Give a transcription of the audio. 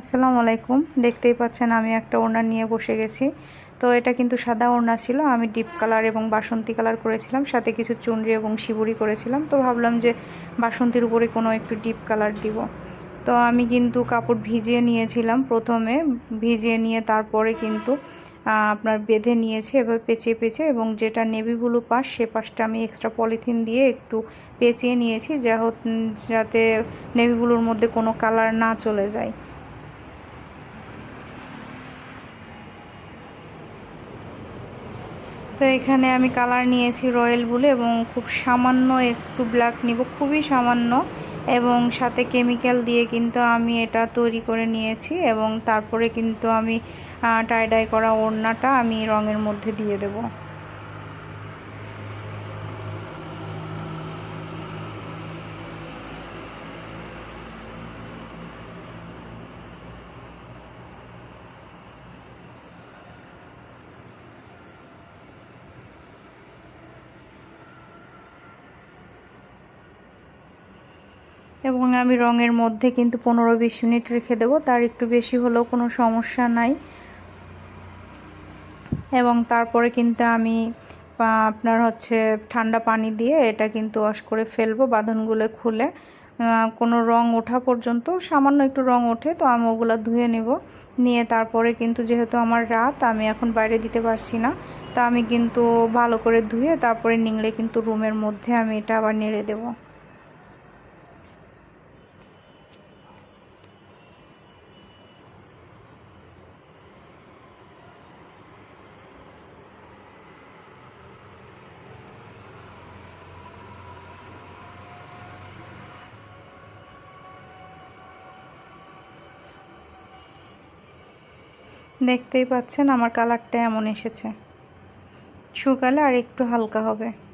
আসসালামু আলাইকুম। দেখতেই পাচ্ছেন আমি একটা ওড়না নিয়ে বসে গেছি। তো এটা কিন্তু সাদা ওড়না ছিল। আমি ডিপ কালার এবং বাসন্তী কালার করেছিলাম। সাথে কিছু চুনরি এবং শিবুরি করেছিলাম। তো ভাবলাম যে বাসন্তীর উপরে কোনো একটু ডিপ কালার দিব। তো আমি কিন্তু কাপড় ভিজিয়ে নিয়েছিলাম প্রথমে। ভিজিয়ে নিয়ে তারপরে কিন্তু আপনার বেঁধে নিয়েছে এবার পেঁচিয়ে পেঁচিয়ে এবং যেটা নেভি ব্লু পাশ, সে পাশটা আমি এক্সট্রা পলিথিন দিয়ে একটু পেঁচিয়ে নিয়েছি। যাতে নেভি ব্লুর মধ্যে কোনো কালার না চলে যায়। তো এখানে আমি কালার নিয়েছি রয়্যাল বুলে এবং খুব সামান্য একটু ব্ল্যাক নিব, খুবই সামান্য। এবং সাথে কেমিক্যাল দিয়ে কিন্তু আমি এটা তৈরি করে নিয়েছি এবং তারপরে কিন্তু আমি টাইডাই করা ওড়নাটা আমি রঙের মধ্যে দিয়ে দেবো। এবং আমি রঙের মধ্যে কিন্তু পনেরো বিশ মিনিট রেখে দেবো। তার একটু বেশি হলেও কোনো সমস্যা নাই। এবং তারপরে কিন্তু আমি আপনার হচ্ছে ঠান্ডা পানি দিয়ে এটা কিন্তু ওয়াশ করে ফেলব বাঁধনগুলো খুলে। কোনো রং ওঠা পর্যন্ত, সামান্য একটু রং ওঠে তো আমি ওগুলো ধুয়ে নেব। নিয়ে তারপরে কিন্তু যেহেতু আমার রাত, আমি এখন বাইরে দিতে পারছি না, তা আমি কিন্তু ভালো করে ধুয়ে তারপরে নিংড়ে কিন্তু রুমের মধ্যে আমি এটা আবার নেড়ে দেবো। দেখতেই পাচ্ছেন আমার কালারটা এমন এসেছে। শুকালে আর একটু হালকা হবে।